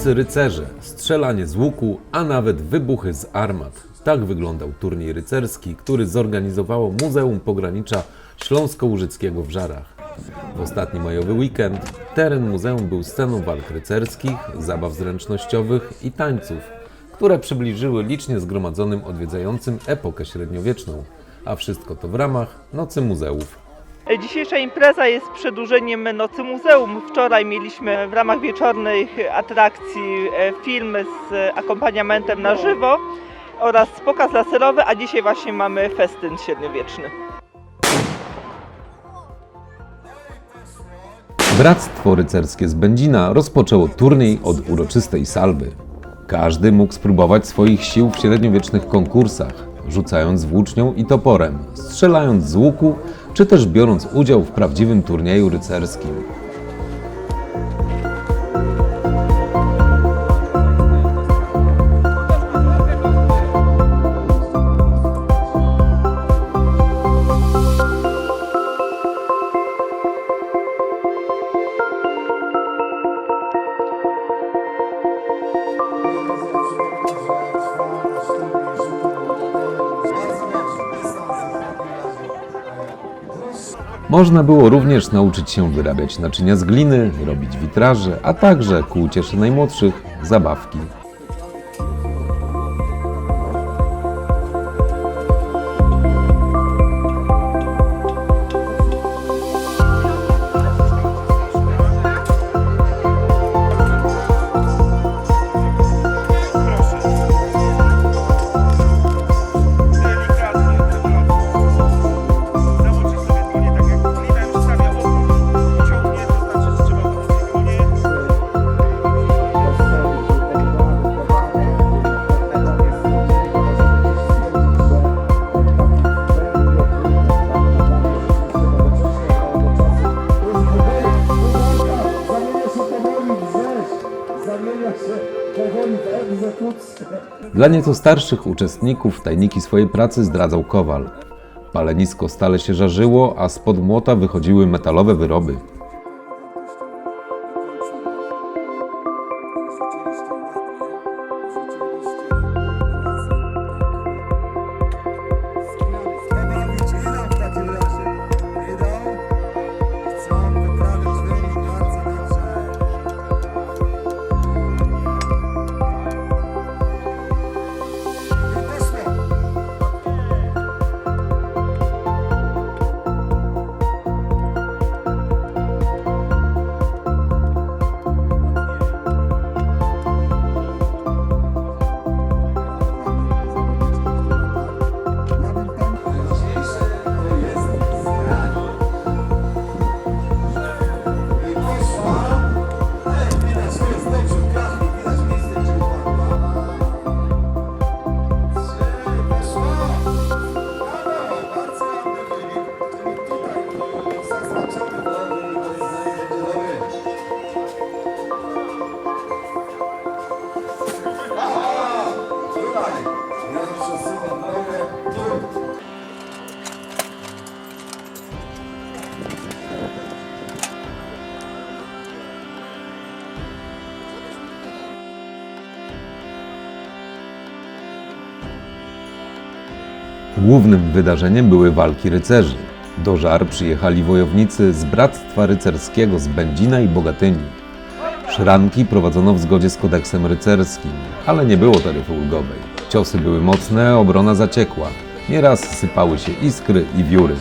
Walczący rycerze, strzelanie z łuku, a nawet wybuchy z armat. Tak wyglądał turniej rycerski, który zorganizowało Muzeum Pogranicza Śląsko-Łużyckiego w Żarach. W ostatni majowy weekend teren muzeum był sceną walk rycerskich, zabaw zręcznościowych i tańców, które przybliżyły licznie zgromadzonym odwiedzającym epokę średniowieczną. A wszystko to w ramach Nocy Muzeów. Dzisiejsza impreza jest przedłużeniem Nocy Muzeum. Wczoraj mieliśmy w ramach wieczornych atrakcji e, film z akompaniamentem na żywo oraz pokaz laserowy, a dzisiaj właśnie mamy festyn średniowieczny. Bractwo Rycerskie z Będzina rozpoczęło turniej od uroczystej salwy. Każdy mógł spróbować swoich sił w średniowiecznych konkursach, rzucając włócznią i toporem, strzelając z łuku, czy też biorąc udział w prawdziwym turnieju rycerskim. Można było również nauczyć się wyrabiać naczynia z gliny, robić witraże, a także ku uciesze najmłodszych zabawki. Dla nieco starszych uczestników tajniki swojej pracy zdradzał kowal. Palenisko stale się żarzyło, a spod młota wychodziły metalowe wyroby. Głównym wydarzeniem były walki rycerzy. Do żar przyjechali wojownicy z Bractwa Rycerskiego z Będzina i Bogatyni. Szranki prowadzono w zgodzie z kodeksem rycerskim, ale nie było taryfy ulgowej. Ciosy były mocne, obrona zaciekła. Nieraz sypały się iskry i wióry.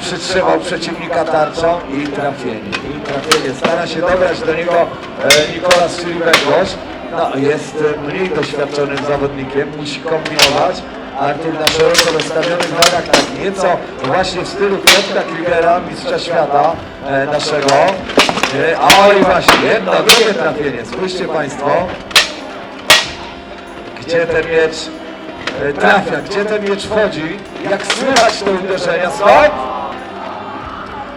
Przytrzymał przeciwnika tarczą i trafienie. I trafienie. Stara się dobrać do niego e, Nikolas czyli Węgorz. No, jest mniej doświadczonym zawodnikiem, musi kombinować. Artur na szeroko rozstawionych nogach, tak nieco właśnie w stylu Piotra Krigera, mistrza świata e, naszego. E, oj właśnie, jedno, drugie trafienie. Spójrzcie Państwo, gdzie ten miecz e, trafia, gdzie ten miecz wchodzi, jak słychać te uderzenia. Stop!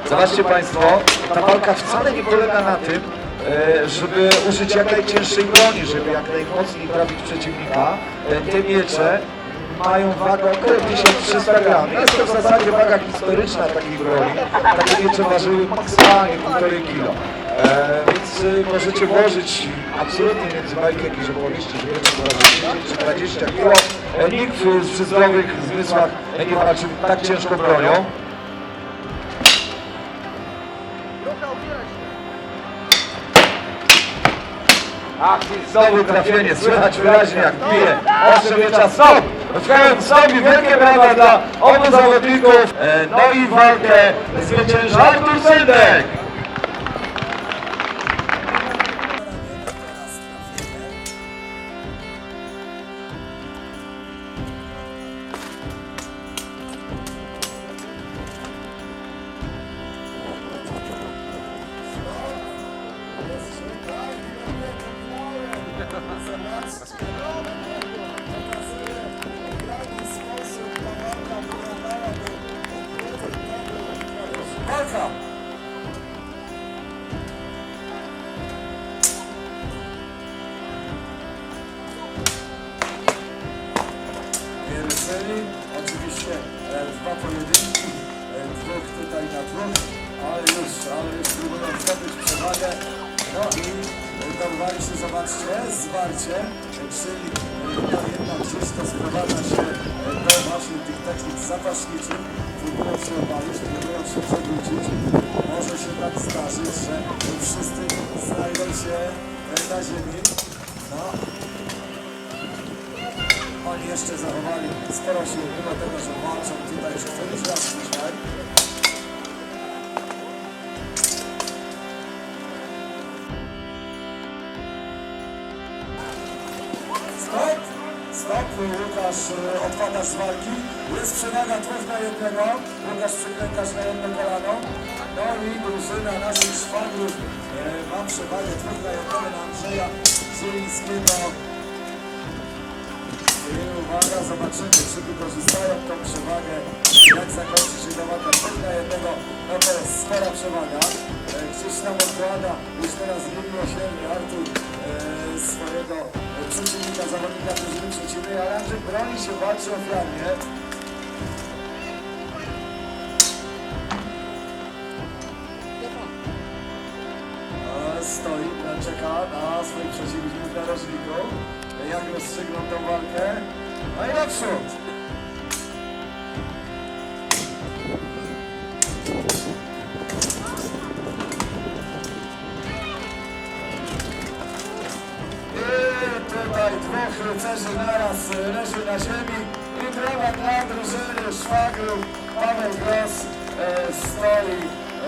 Zobaczcie Państwo, ta walka wcale nie polega na tym, żeby użyć jak najcięższej broni, żeby jak najmocniej trafić przeciwnika. E, Te miecze mają wagę około 1300 gram. Jest to w zasadzie waga historyczna takiej broni. Takie miecze ważyły maksymalnie 1,5 kilo. E, więc e, możecie włożyć absolutnie między bajki jakieś opowieści, że 10 czy 20 kilo. E, Nikt przy zdrowych zmysłach nie walczy tak ciężką bronią. Znowu trafienie, słychać wyraźnie jak bije. Ostrze miecza, stop! Wkałem sobie wielkie brawa dla obu zawodników. E, No i walkę zwycięża Artur Sendek. Walka! Serii, oczywiście e, dwa pojedynki, e, dwóch tutaj na dwóch, ale już, ale już próbują zdobyć przewagę. No i e, się, zobaczcie, zwarcie, e, czyli e, chyba jednak gdzieś to sprowadza się e, do właśnie tych technik zapaśniczych, próbują się obalić, próbują się przewrócić. Może się tak zdarzyć, że wszyscy znajdą się e, na ziemi. No, oni jeszcze zachowali sporo sił, mimo tego, że walczą tutaj już któryś raz dzisiaj. Łukasz e, odpada z walki. Jest przewaga dwóch na jednego. Łukasz przyklękasz na jedno kolano. No i drużyna naszych szwagrów e, ma przewagę dwóch na jednego na Andrzeja Zielińskiego. Uwaga, zobaczymy, czy wykorzystają tą przewagę. Jak zakończy się ta walka dwóch na jednego, no to jest spora przewaga. E, Gdzieś tam odkłada już teraz niemiłosiernie Artur e, swojego e, przeciwnika, zawodnika drużyny przeciwnej, ale Andrzej broni się, walczy ofiarnie. E, Stoi, e, czeka na swoich przeciwników w narożniku. E, Jak rozstrzygną tą walkę? No i! I tutaj dwóch rycerzy naraz leży na ziemi i brawa dla drużyny szwagrów. Paweł Gross e, stoi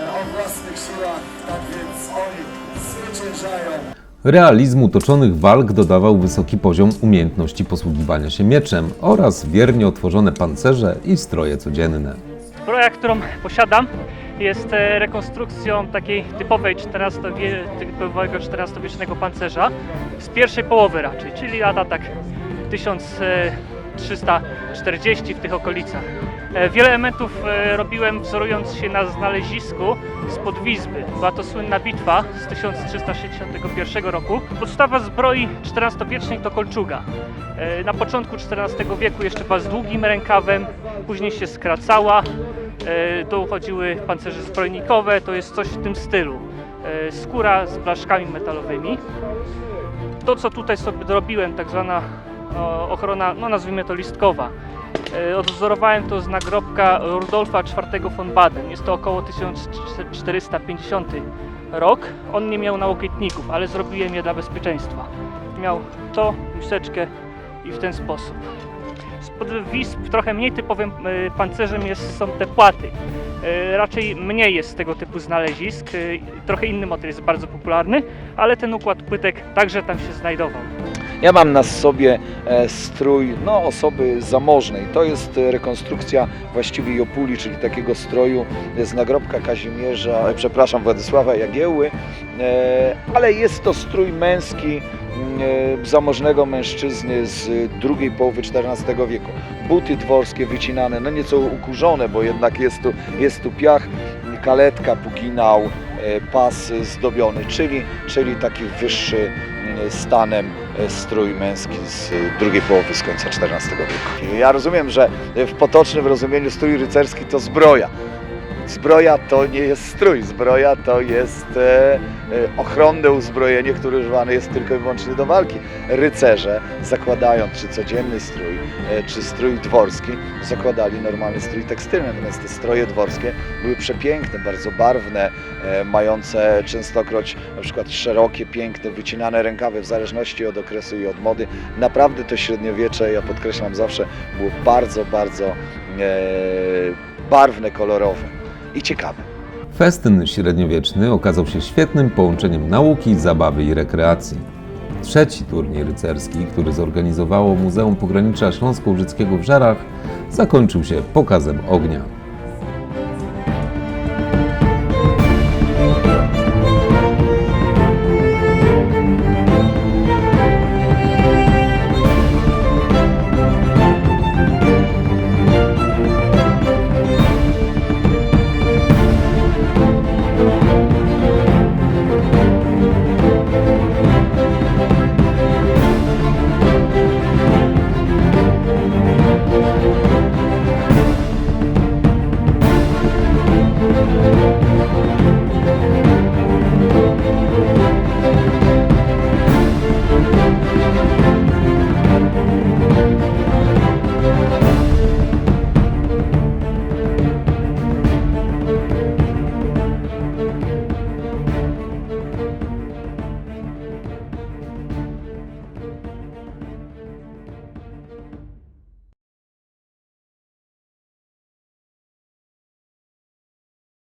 e, o własnych siłach, tak więc oni zwyciężają. Realizmu toczonych walk dodawał wysoki poziom umiejętności posługiwania się mieczem oraz wiernie otworzone pancerze i stroje codzienne. Zbroja, którą posiadam, jest e, rekonstrukcją takiej typowej 14 wie, typowego XIV-wiecznego pancerza z pierwszej połowy raczej, czyli lata tak 1340 w tych okolicach. E, Wiele elementów e, robiłem wzorując się na znalezisku spod Wizby. Była to słynna bitwa z 1361 roku. Podstawa zbroi XIV-wiecznej to kolczuga. E, Na początku XIV wieku jeszcze była z długim rękawem, później się skracała. Dochodziły pancerze zbrojnikowe, to jest coś w tym stylu. Skóra z blaszkami metalowymi. To, co tutaj sobie dorobiłem, tak zwana ochrona, no nazwijmy to listkowa. E, Odwzorowałem to z nagrobka Rudolfa IV von Baden. Jest to około 1450 rok. On nie miał nałokietników, ale zrobiłem je dla bezpieczeństwa. Miał to, miseczkę i w ten sposób. Spod wisp trochę mniej typowym e, pancerzem jest, są te płaty. E, Raczej mniej jest tego typu znalezisk. E, Trochę inny motyl jest bardzo popularny, ale ten układ płytek także tam się znajdował. Ja mam na sobie e, strój no, osoby zamożnej. To jest e, rekonstrukcja właściwie Jopuli, czyli takiego stroju z nagrobka Kazimierza, e, przepraszam, Władysława Jagiełły, ale jest to strój męski zamożnego mężczyzny z drugiej połowy XIV wieku. Buty dworskie wycinane, no nieco ukurzone, bo jednak jest tu, jest tu piach, kaletka, puginał, e, pas zdobiony, czyli, czyli taki wyższy m, stanem e, strój męski z drugiej połowy, z końca XIV wieku. Ja rozumiem, że w potocznym rozumieniu strój rycerski to zbroja. Zbroja to nie jest strój, zbroja to jest e, e, ochronne uzbrojenie, które używane jest tylko i wyłącznie do walki. Rycerze zakładając czy codzienny strój, e, czy strój dworski, zakładali normalny strój tekstylny, natomiast te stroje dworskie były przepiękne, bardzo barwne, mające częstokroć na przykład szerokie, piękne, wycinane rękawy w zależności od okresu i od mody. Naprawdę to średniowiecze, ja podkreślam zawsze, było bardzo, bardzo barwne, kolorowe i. Festyn średniowieczny okazał się świetnym połączeniem nauki, zabawy i rekreacji. Trzeci turniej rycerski, który zorganizowało Muzeum Pogranicza Śląsko-Łużyckiego w Żarach, zakończył się pokazem ognia.